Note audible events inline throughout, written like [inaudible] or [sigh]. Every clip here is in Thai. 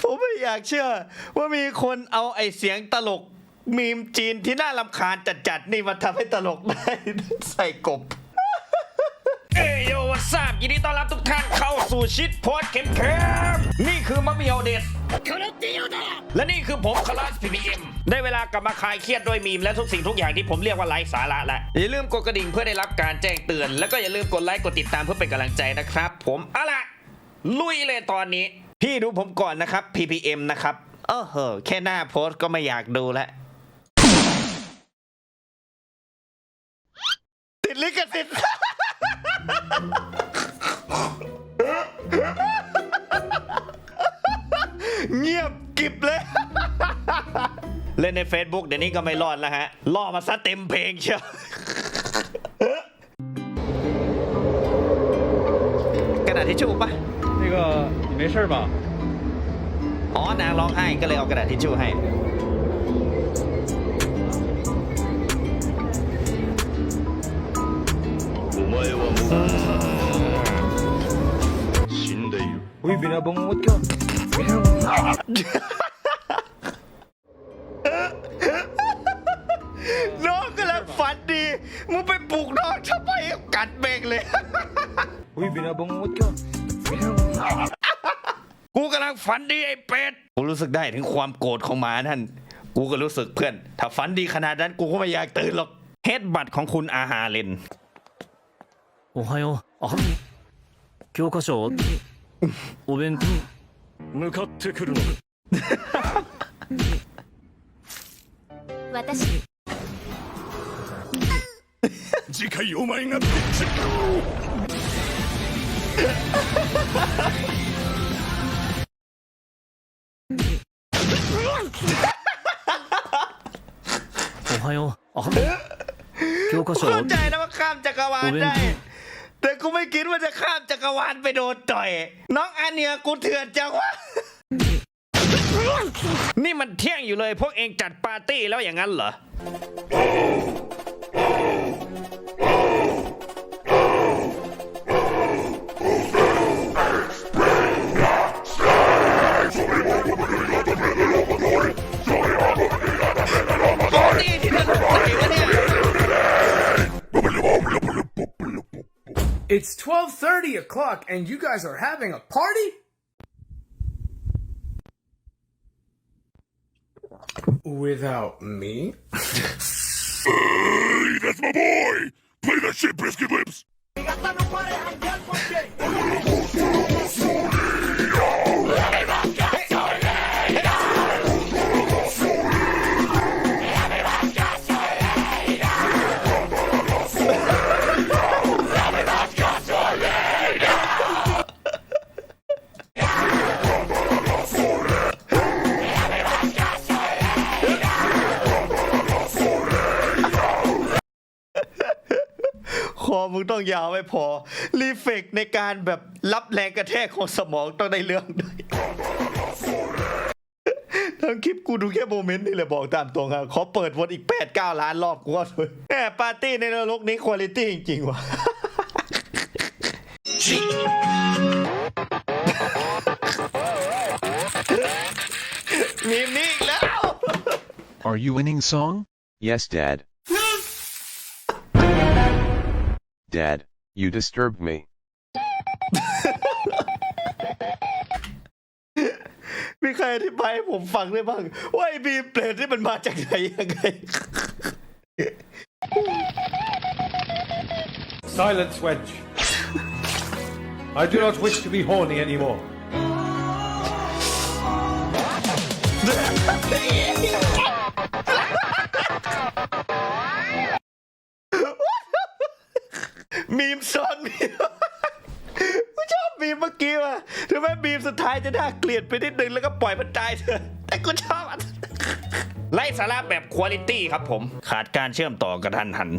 ผมไม่อยากเชื่อ ว่ามีคนเอาไอเสียงตลกมีมจีนที่น่ารำคาญจัดๆ นี่มาทำให้ตลกได้ ใส่กบ โยวัสซับยินดีต้อนรับทุกท่านเข้าสู่ชิดโพสเข็มเข็มนี่คือมะเมียวเดสและนี่คือผมคลาสพีพีเอ็มได้เวลากลับมาคลายเครียดด้วยมีมและทุกสิ่งทุกอย่างที่ผมเรียกว่าไร้สาระแล้วอย่าลืมกดกระดิ่งเพื่อได้รับการแจ้งเตือน แล้วก็อย่าลืมกดไลค์กดติดตามเพื่อเป็นกำลังใจนะครับ ผมเอาล่ะลุยเลยตอนนี้ พี่ดูผมก่อนนะครับ PPM นะครับเออเหอแค่หน้าโพสก็ไม่อยากดูแล้วติดลิขสิทธิ์ เงียบกริบเลย เล่นใน Facebook เดี๋ยวนี้ก็ไม่รอดแล้วฮะ ล่อมาซะเต็มเพลงเชียว กระดาษทิชชู่ปะ 那个你没事吧？ อ๋อนางร้องไห้ก็เลยเอากระดาษทิชชู่ให้ Uy, binabang mo ka. น้องกำลังฝันดี มึงไปปลุกน้องทำไมกัดเบงเลย Uy, binabang mo ka. กูกำลังฝันดีไอ้เป็ด กูรู้สึกได้ถึงความโกรธของหมานั่น กูก็รู้สึกเพื่อน ถ้าฝันดีขนาดนั้นกูก็ไม่อยากตื่นหรอก เฮดบัตของคุณอาหาเลน おはよう。あ教科書お弁当向かってくるのだ私次回お前がピッチおはよう。あ教科書 เข้าใจนะว่าข้ามจักรวาล โอเว่น ได้ แต่กูไม่คิดว่าจะข้ามจักรวาลไปโดนต่อย น้องอเนียกูเถื่อนจังวะ นี่มันเที่ยงอยู่เลยพวกเองจัดปาร์ตี้แล้วอย่างนั้นเหรอ ปาร์ตี้ที่นั่นไหนวะเนี่ย It's 12:30 o'clock and you guys are having a party? Without me? Hey, that's my boy! Play that shit, Biscuit Lips! มึงต้องยาวไม่พอ รีเฟกในการแบบรับแรงกระแทกของสมองต้องได้เรื่องด้วยทั้งคลิปกูดูแค่โมเมนต์นี่แหละบอกตามตรงอะขอเปิดวนอีก 8 9 ล้านรอบกูก็ด้วยแหมปาร์ตี้ในนรกนี้คุณภาพจริงๆว่ะมีมนี้อีกแล้ว Are you winning song? Yes, Dad. Dad, you disturbed me. [laughs] มีใครอธิบายให้ผมฟังได้บ้าง ว่าไอ้บีมเปลดที่มันมาจากไหนยังไง [laughs] Silence, Wedge. I do not wish to be horny anymore. ซ้อนมีมกูชอบมีมเมื่อกี้ว่ะถึงแม้มีมสุดท้ายจะน่าเกลียดไปนิดนึงแล้วก็ปล่อยมันตายเถอะแต่กูชอบอันไล่สาระแบบคุณลิตี้ครับผม ขาดการเชื่อมต่อกระทันหัน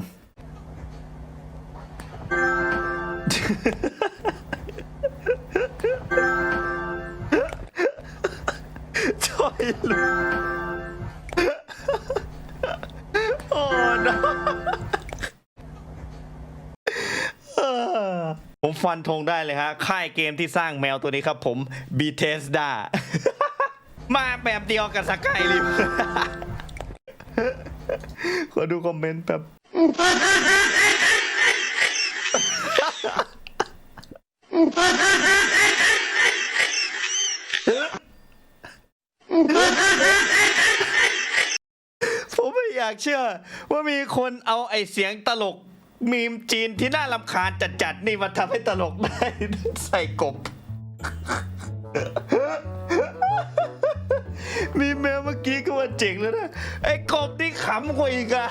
ช่วยลูก ฟันธงได้เลยฮะ ค่ายเกมที่สร้างแมวตัวนี้ครับผม b t e s d a มาแบบเดียวกับสกายริมขอดูคอมเมนต์แบบผมไม่อยากเชื่อว่ามีคนเอาไอเสียงตลก มีมจีนที่น่ารำคาญจัดๆนี่มาทำให้ตลกได้ ใส่กบ มีแมวเมื่อกี้ก็ว่าเจ๋งแล้วนะ ไอ้กบนี่ขำกว่าอีกอะ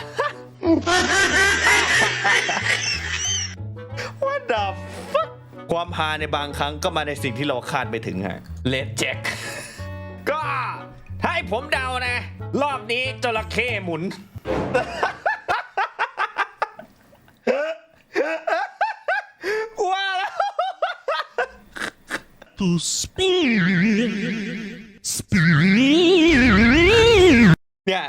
ว่าดับความฮาในบางครั้งก็มาในสิ่งที่เราคาดไม่ถึงฮะเลดแจ็ค ก็ให้ผมเดานะ รอบนี้จระเข้หมุน ว่าแล้ว เนี่ย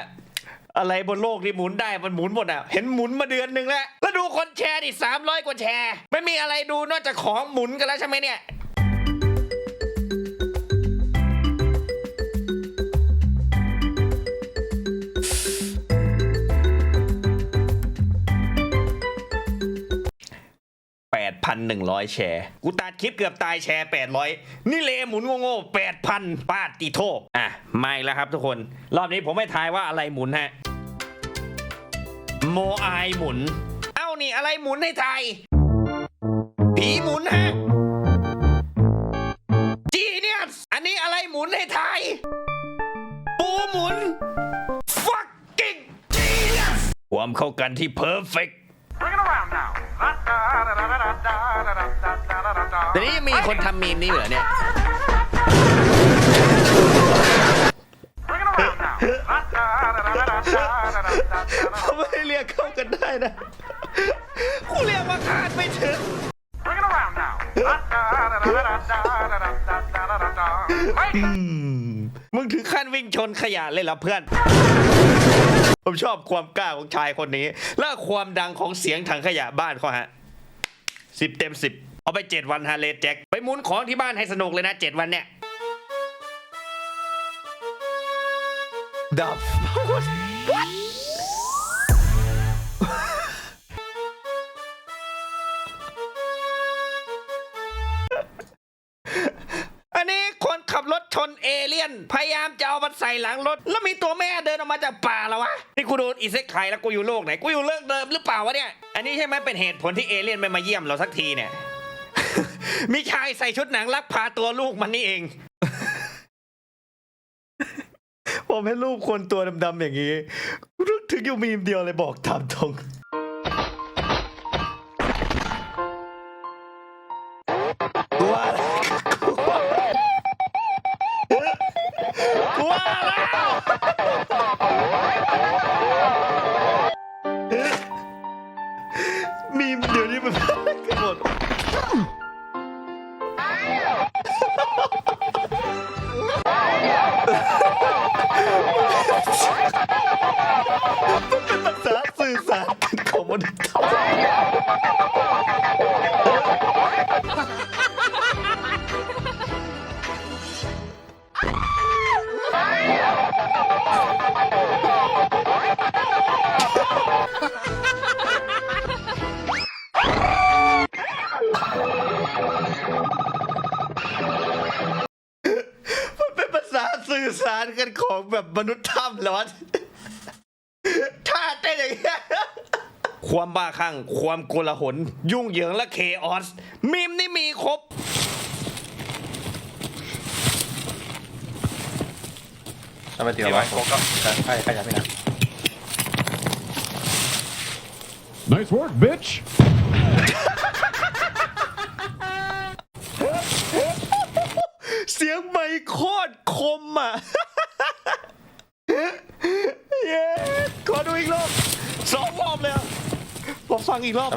อะไรบนโลกที่หมุนได้มันหมุนหมดอะ เห็นหมุนมาเดือนหนึ่งแล้ว แล้วดูคนแชร์ดิสามร้อยกว่าแชร์ ไม่มีอะไรดูนอกจากของหมุนกันแล้วใช่ไหมเนี่ย 8,100 แชร์ กูตัดคลิปเกือบตายแชร์ 800 นี่เลหมุนโง่ๆ8,000ป้าติโทษอะไม่แล้วครับทุกคน รอบนี้ผมไม่ทายว่าอะไรหมุนฮะ โมอายหมุน เอ้านี่อะไรหมุนให้ทายผีหมุนฮะจีเนียสอันนี้อะไรหมุนให้ทายปูหมุน fucking genius ความเข้ากันที่ perfect แต่นี้ยังมีคนทำมีมนี้เหรอเนี่ย เขาไม่ได้เรียกเข้ากันได้นะกูเรียกว่าคาดไม่ถึง อืมมึงถึงขั้นวิ่งชนขยะเลยเหรอเพื่อน ผมชอบความกล้าของชายคนนี้ และความดังของเสียงถังขยะบ้านเขาฮะ สิบเต็มสิบเอาไปเจ็ดวันฮะเลดแจ็คไปหมุนของที่บ้านให้สนุกเลยนะเจ็ดวันเนี่ยดับ What? อันนี้คนขับรถชนเอเลี่ยน พยายามจะเอามันใส่หลังรถ แล้วมีตัวแม่เดินออกมาจากป่าแล้ววะ นี่กูโดนอีเซ็กไข่แล้วกูอยู่โลกไหนกูอยู่โลกเดิมหรือเปล่าวะเนี่ย อันนี้ใช่ไหมเป็นเหตุผลที่เอเลี่ยนไม่มาเยี่ยมเราสักทีเนี่ย มีชายใส่ชุดหนังลักพาตัวลูกมันนี่เอง ผมให้ลูกคนตัวดำๆอย่างนี้รู้ถึงอยู่มีมเดียวเลยบอกตามตรง แล้วว่าแล้วมีมเดี๋ยวนี้มันกันหมดมันเป็นภาษาสื่อสารกันของมนุษย์ สื่อสารกันของแบบมนุษย์ถ้ำเหรอวะถ้าเต้นอย่างเงี้ยความบ้าคลั่งความโกลาหล ยุ่งเหยิงและเคออสมีมนี่มีครบ Nice work, bitch. เสียงไม่ โคตรคมอะ เย้ขอดูอีกรอบสองรอบเลยอะผมฟังอีกรอบ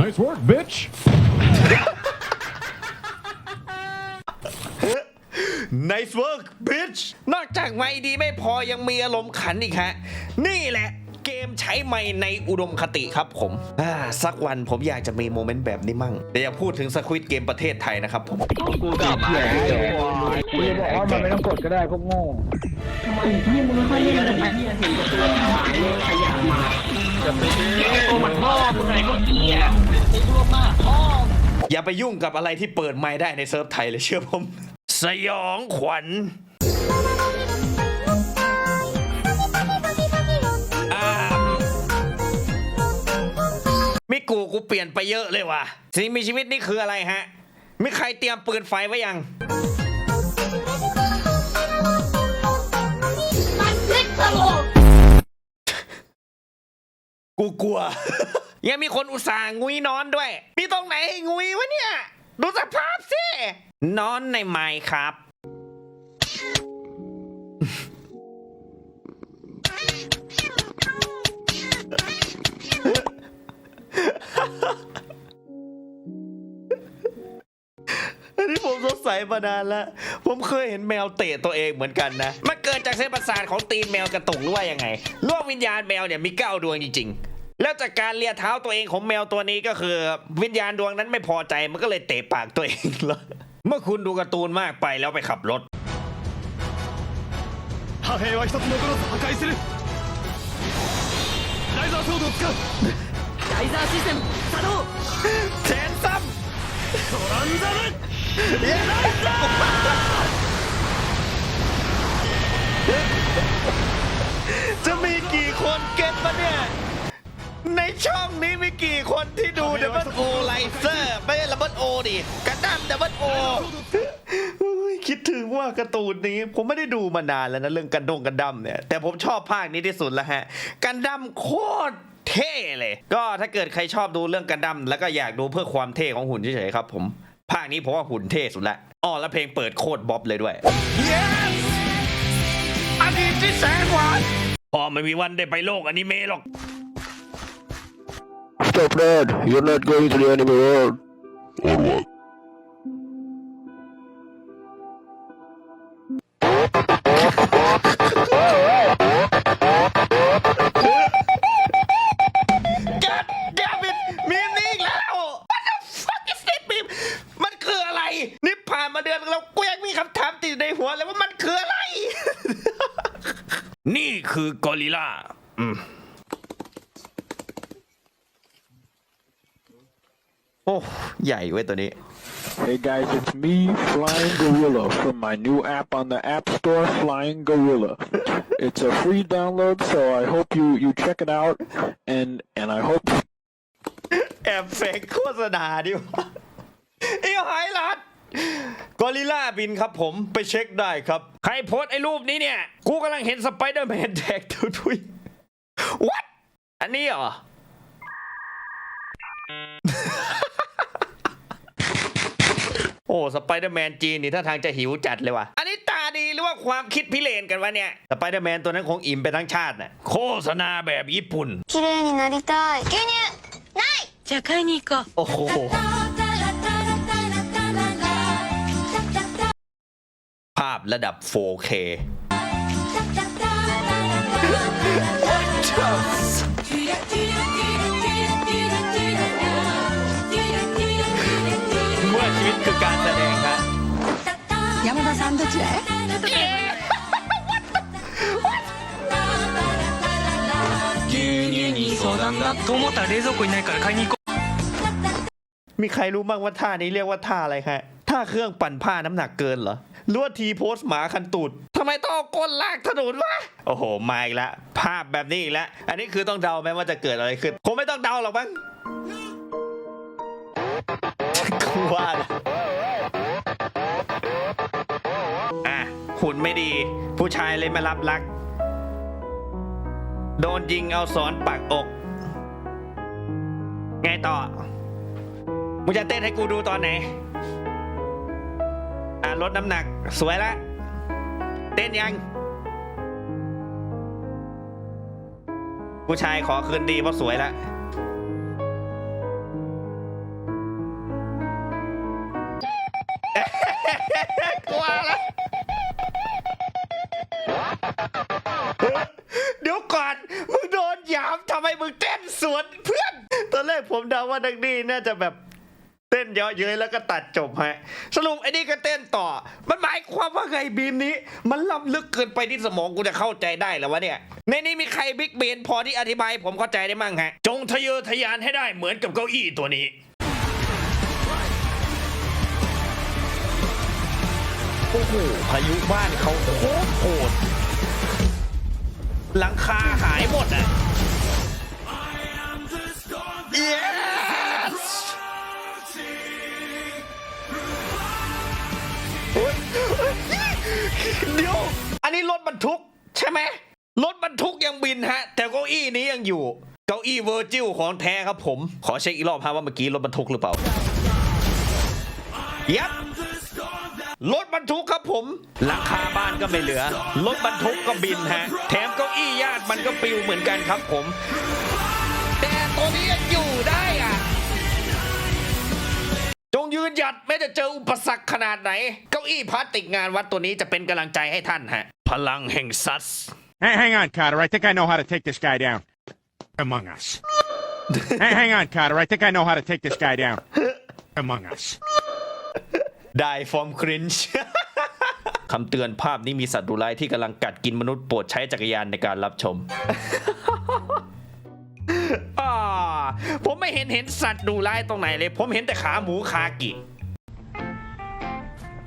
Nice work, bitch. Nice work bitch นอกจากไม่ดีไม่พอยังมีอารมณ์ขันอีกฮะ นี่แหละ เกมใช้ไม้ในอุดมคติครับผมอ่าสักวันผมอยากจะมีโมเมนต์แบบนี้มั่งเดี๋ยวพูดถึงสควิตเกมประเทศไทยนะครับผมกูจะบอกว่ามันไม่ต้องกดก็ได้พวกโง่อย่าไปยุ่งกับอะไรที่เปิดไม้ได้ในเซิร์ฟไทยเลยเชื่อผม สยองขวัญ กูเปลี่ยนไปเยอะเลยว่ะสิ่งมีชีวิตนี่คืออะไรฮะมีใครเตรียมปืนไฟไว้ยังกูกลัว ยังมีคนอุตส่าห์งุยนอนด้วย มีตรงไหนให้งุยวะเนี่ย ดูสภาพสิ นอนในไม้ครับ อันนี้ผมสงสัยมานานแล้ว ผมเคยเห็นแมวเตะตัวเองเหมือนกันนะ มันเกิดจากเส้นประสาทของตีนแมวกระตุกหรือว่ายังไงโลกวิญญาณแมวเนี่ยมีเก้าดวงจริง ๆ แล้วจากการเลียเท้าตัวเองของแมวตัวนี้ก็คือ วิญญาณดวงนั้นไม่พอใจมันก็เลยเตะปากตัวเองเลยเมื่อคุณดูการ์ตูนมากไปแล้วไปขับรถ 破片は一つ残らず破壊するライザーソードを使う แสนซ้ำจะมีกี่คนเก็ตปะเนี่ย ในช่องนี้มีกี่คนที่ดูเดบเบิลโอไลเซอร์ไม่ใช่ดับเบิลโอดิกระดัมดับเบิลโอคิดถึงว่าการ์ตูนนี้ผมไม่ได้ดูมานานแล้วนะเรื่องกันดงกันดั้มเนี่ยแต่ผมชอบภาคนี้ที่สุดแล้วฮะ กันดั้มโคตร ท่เลย ก็ถ้าเกิดใครชอบดูเรื่องกันดั้มแล้วก็อยากดูเพื่อความเท่ของหุ่นเฉยๆครับผมภาคนี้ผมว่าหุ่นเท่สุดละอ๋อแล้วเพลงเปิดโคตรบ๊อบเลยด้วย yes อดีตที่แสนหวานพอไม่มีวันได้ไปโลกอนิเมะหรอก Stop that! You're not going to the enemy world. Or what? คือกอริลลาอืมโอ้ใหญ่เว้ยตัวนี้ Hey guys, it's me, Flying Gorilla, from my new app on the App Store, Flying Gorilla. It's a free download, so I hope you you check it out, and and I hope แอบเฟกโฆษณาดิวะไอ้หายลัด กอริลลาบินครับผมไปเช็คได้ครับ ใครโพสต์ไอ้รูปนี้เนี่ย กูกำลังเห็นสไปเดอร์แมนแดกทุทุย What อันนี้เหรอ โอ้สไปเดอร์แมนจีนนี่ท่าทางจะหิวจัดเลยว่ะ อันนี้ตาดีหรือว่าความคิดพิเรนกันวะเนี่ย สไปเดอร์แมนตัวนั้นคงอิ่มไปทั้งชาติน่ะ โฆษณาแบบญี่ปุ่น 綺麗になりたい牛乳ないじゃあ買いに行こう โอ้โห ภาพระดับ 4K เมื่อชีวิตคือการแสดงฮะ 山田さんどちらへ牛乳に相談だと思ったら冷蔵庫にないから買いに行こう มีใครรู้บ้างว่าท่านี้เรียกว่าท่าอะไรฮะ ท่าเครื่องปั่นผ้าน้ำหนักเกินเหรอ หรือว่าทีโพสหมาคันตูดทำไมต้องก้นลากถนนวะ โอ้โห มาอีกแล้วภาพแบบนี้อีกแล้ว อันนี้คือต้องเดาไหมว่าจะเกิดอะไรขึ้น คงไม่ต้องเดาหรอกมั้งกูว่านะอะ หุ่นไม่ดี ผู้ชายเลยมารับรัก โดนยิงเอาสอนปักอก ไงต่อ มึงจะเต้นให้กูดูตอนไหน อะลดน้ำหนักสวยละเต้นยัง ผู้ชายขอคืนดีเพราะสวยละกลัวละเดี๋ยวก่อน มึงโดนหยามทำไมมึงเต้นสวนเพื่อน ตอนแรกผมเดาว่าดังนี้น่าจะแบบ เต้นเยอะเย้ยแล้วก็ตัดจบฮะสรุปไอ้นี่ก็เต้นต่อ มันหมายความว่าไงบีมนี้ มันล้ำลึกเกินไปที่สมองกูจะเข้าใจได้แล้ววะเนี่ย ในนี้มีใครบิ๊กเบนพอที่อธิบายให้ผมเข้าใจได้มั่งฮะ จงทะเยอทะยานให้ได้เหมือนกับเก้าอี้ตัวนี้โอ้โหพายุบ้านเขาโคตรโหดหลังคาหายหมดอะ yes นี้รถบรรทุก ใช่ไหมรถบรรทุกยังบินฮะ แต่เก้าอี้นี้ยังอยู่ เก้าอี้เวอร์จิลของแท้ครับผม ขอเช็คอีกรอบฮะว่าเมื่อกี้รถบรรทุกหรือเปล่า ยับรถบรรทุกครับผมหลังคาบ้านก็ไม่เหลือ รถบรรทุกก็บินฮะ แถมเก้าอี้ญาติมันก็ปิวเหมือนกันครับผม ยืนหยัดแม้จะเจออุปสรรคขนาดไหน เก้าอี้พลาสติกงานวัดตัวนี้จะเป็นกำลังใจให้ท่านฮะ พลังแห่งซัส Hey, hang on, Carter. I think I know how to take this guy down. Among Us. hey, hang on, Carter. I think I know how to take this guy down. Among Us. ได้ฟอร์มครินช์คำเตือนภาพนี้มีสัตว์ดุร้ายที่กำลังกัดกินมนุษย์โปรดใช้จักรยานในการรับชม อ่าผมไม่เห็นเห็นสัตว์ดูร้ายตรงไหนเลย ผมเห็นแต่ขาหมูคากิ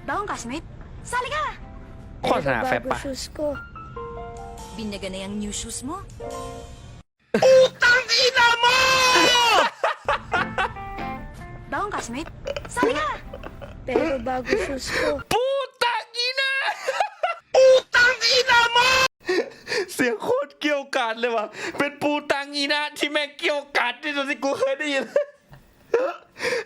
ดองกาชมิดซาลิกาโฆษณาแฟบปะ Binigyan na yung new shoes mo? Utang ina mo! Baon ka, Smith? Sali ka! Pero bago shoes ko. Putang ina! Utang ina mo! เสียงโคาดเลยว่ะ เป็นปูตังอีนาที่แม่งเกี่ยวกาดที่สุดที่กูเคยได้ยิน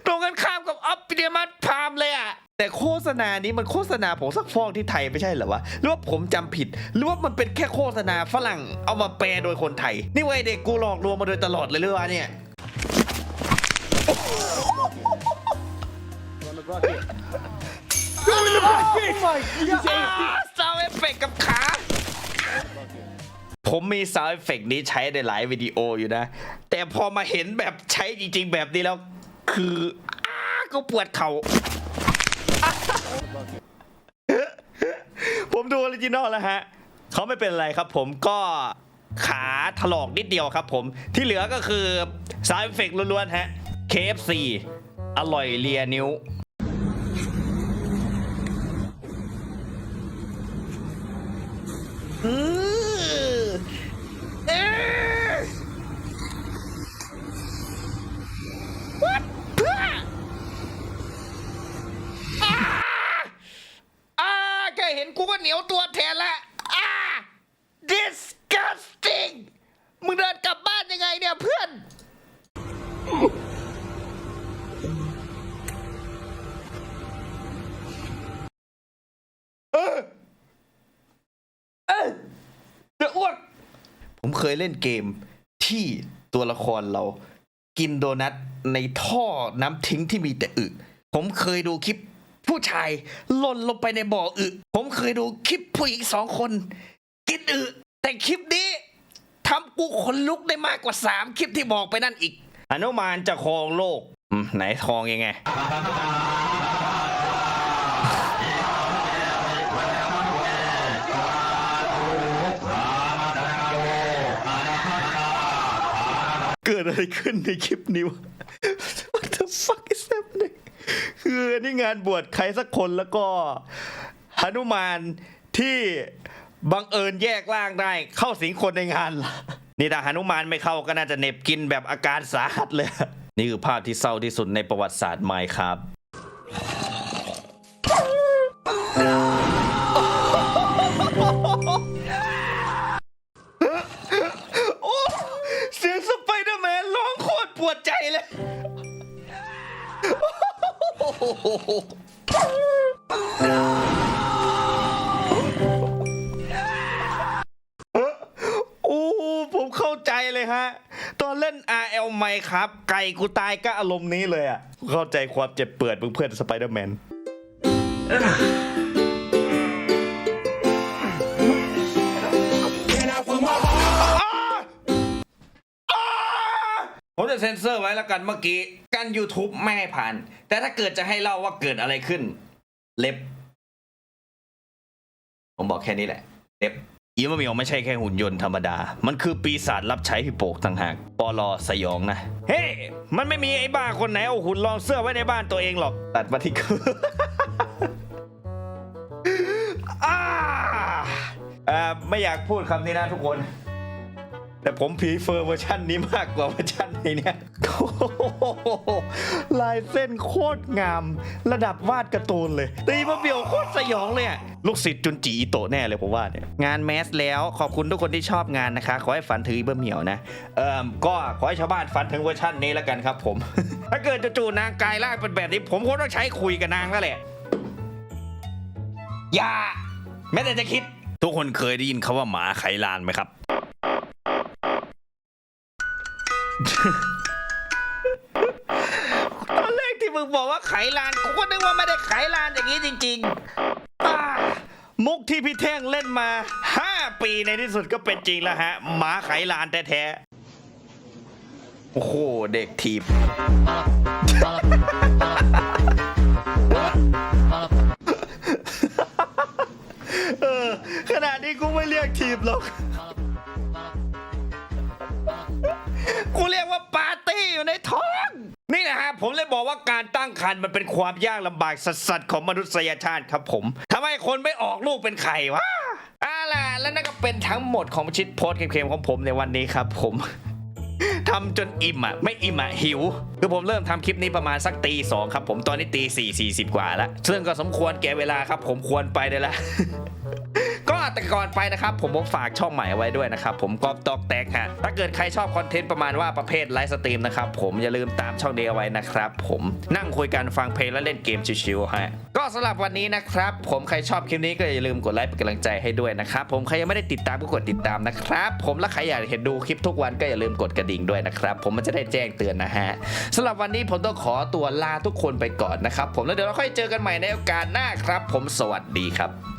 ตรงกันข้ามกับออฟปิเดียมัสพามเลยอะ แต่โฆษณานี้มันโฆษณาผงซักฟอกที่ไทยไม่ใช่เหรอวะ หรือว่าผมจำผิด หรือว่ามันเป็นแค่โฆษณาฝรั่งเอามาแปลโดยคนไทย นี่ไว้เด็กกูหลอกลวงมาโดยตลอดเลยหรือวะเนี่ยซาวเอฟเฟกกับขา ผมมีซาวเอฟเฟกนี้ใช้ในหลายวิดีโออยู่นะ แต่พอมาเห็นแบบใช้จริง ๆ แบบนี้แล้ว คืออ้าก็ปวดเข่าผมดูออริจินอลแล้วฮะเขาไม่เป็นไรครับผมก็ขาถลอกนิดเดียวครับผมที่เหลือก็คือซาวเอฟเฟกล้วนๆฮะ KFC อร่อยเลียนิ้ว ยเล่นเกมที่ตัวละครเรากินโดนัทในท่อน้ำทิ้งที่มีแต่อึผมเคยดูคลิปผู้ชายหล่นลงไปในบ่ออึผมเคยดูคลิปผู้หญิงสองคน กินอึแต่คลิปนี้ทำกูขนลุกได้มากกว่าสามคลิปที่บอกไปนั่นอีก อนุมานจะครองโลกไหนครองยังไง ดอะไรขึ้นในคลิปนี้วะ What the fuck is happening คืออันนี่งานบวชใครสักคนแล้วก็หนุมานที่บังเอิญแยกร่างได้ เข้าสิงคนในงานล่ะนี่ถ้าหนุมานไม่เข้าก็น่าจะเน็บกินแบบอาการสาหัสเลย นี่คือภาพที่เศร้าที่สุดในประวัติศาสตร์ไมค์ครับ วดใจเลย โอ้ผมเข้าใจเลยฮะ ตอนเล่น RL ไหมครับ ไก่กูตายก็อารมณ์นี้เลยอะ เข้าใจความเจ็บเปื่อยเพื่อนสไปเดอร์แมน เลยเซ็นเซอร์ไว้แล้วกันเมื่อกี้การ YouTube ไม่ให้ผ่าน แต่ถ้าเกิดจะให้เล่าว่าเกิดอะไรขึ้น เล็บ ผมบอกแค่นี้แหละ เล็บอีมะเมียวไม่ใช่แค่หุ่นยนต์ธรรมดา มันคือปีศาจรับใช้พี่โปกต่างหากปอลอสยองนะ เฮ้ มันไม่มีไอ้บ้าคนไหนเอาหุ่นรองเสื้อไว้ในบ้านตัวเองหรอก ตัดมาที่คืออ่าไม่อยากพูดคำนี้นะทุกคน แต่ผมพีเฟอร์เวอร์ชันนี้มากกว่าเวอร์ชันนี้เนี่ยลายเส้นโคตรงาม ระดับวาดการ์ตูนเลย ตีมาเบียวโคตรสยองเลยลูกศิษย์จุนจีอิโตะแน่เลยผมว่าเนี่ยงานแมสแล้วขอบคุณทุกคนที่ชอบงานนะคะ ขอให้ฝันถึงอีเบอร์เหมียวนะ เอ่อก็ขอให้ชาวบ้านฝันถึงเวอร์ชันนี้แล้วกันครับผม ถ้าเกิดจู่ๆนางกายร่างเป็นแบบนี้ ผมคงต้องใช้คุยกับนางแล้วแหละอย่าแม้แต่จะคิด ทุกคนเคยได้ยินคาว่าหมาไขลานไหมครับ ตอนแรกที่มึงบอกว่าไขลานกูก็นึกว่าไม่ได้ไขลานอย่างนี้จริงๆอ่ามุกที่พี่เท่งเล่นมา 5 ปีในที่สุดก็เป็นจริงแล้วฮะหมาไขลานแท้ๆโอ้โหเด็กทีบเออขนาดนี้กูไม่เรียกทีมหรอก ผมเลยบอกว่าการตั้งครรภ์มันเป็นความยากลำบากสัสๆของมนุษยชาติครับผมทำไมคนไม่ออกลูกเป็นไข่วะเอาล่ะแล้วนั่นก็เป็นทั้งหมดของชิดโพสเค็มๆของผมในวันนี้ครับผมทำจนอิ่มอะ ไม่อิ่มอะ หิว คือผมเริ่มทำคลิปนี้ประมาณสักตีสองครับผมตอนนี้ตีสี่สี่สิบกว่าแล้ว ซึ่งก็สมควรแก่เวลาครับผมควรไปได้ล้ วก็แต่ก่อนไปนะครับ ผมผมฝากช่องใหม่ไว้ด้วยนะครับ ผมกอบตอกแตกฮะถ้าเกิดใครชอบคอนเทนต์ประมาณว่าประเภทไลฟ์สตรีมนะครับผมอย่าลืมตามช่องเดียวไว้นะครับ ผมนั่งคุยกันฟังเพลงและเล่นเกมชิวๆฮะก็สำหรับวันนี้นะครับ ผมใครชอบคลิปนี้ก็อย่าลืมกดไลค์เป็นกำลังใจให้ด้วยนะครับผมใครยังไม่ได้ติดตามก็กดติดตามนะครับ ผมและใครอยากเห็นดูคลิปทุกวันก็อย่าลืมกดกระดิ่งด้วยนะครับผมมันจะได้แจ้งเตือนนะฮะสำหรับวันนี้ผมต้องขอตัวลาทุกคนไปก่อนนะครับ ผมแล้วเดี๋ยวเราค่อยเจอกันใหม่ในโอกาสหน้าครับ ผมสวัสดีครับ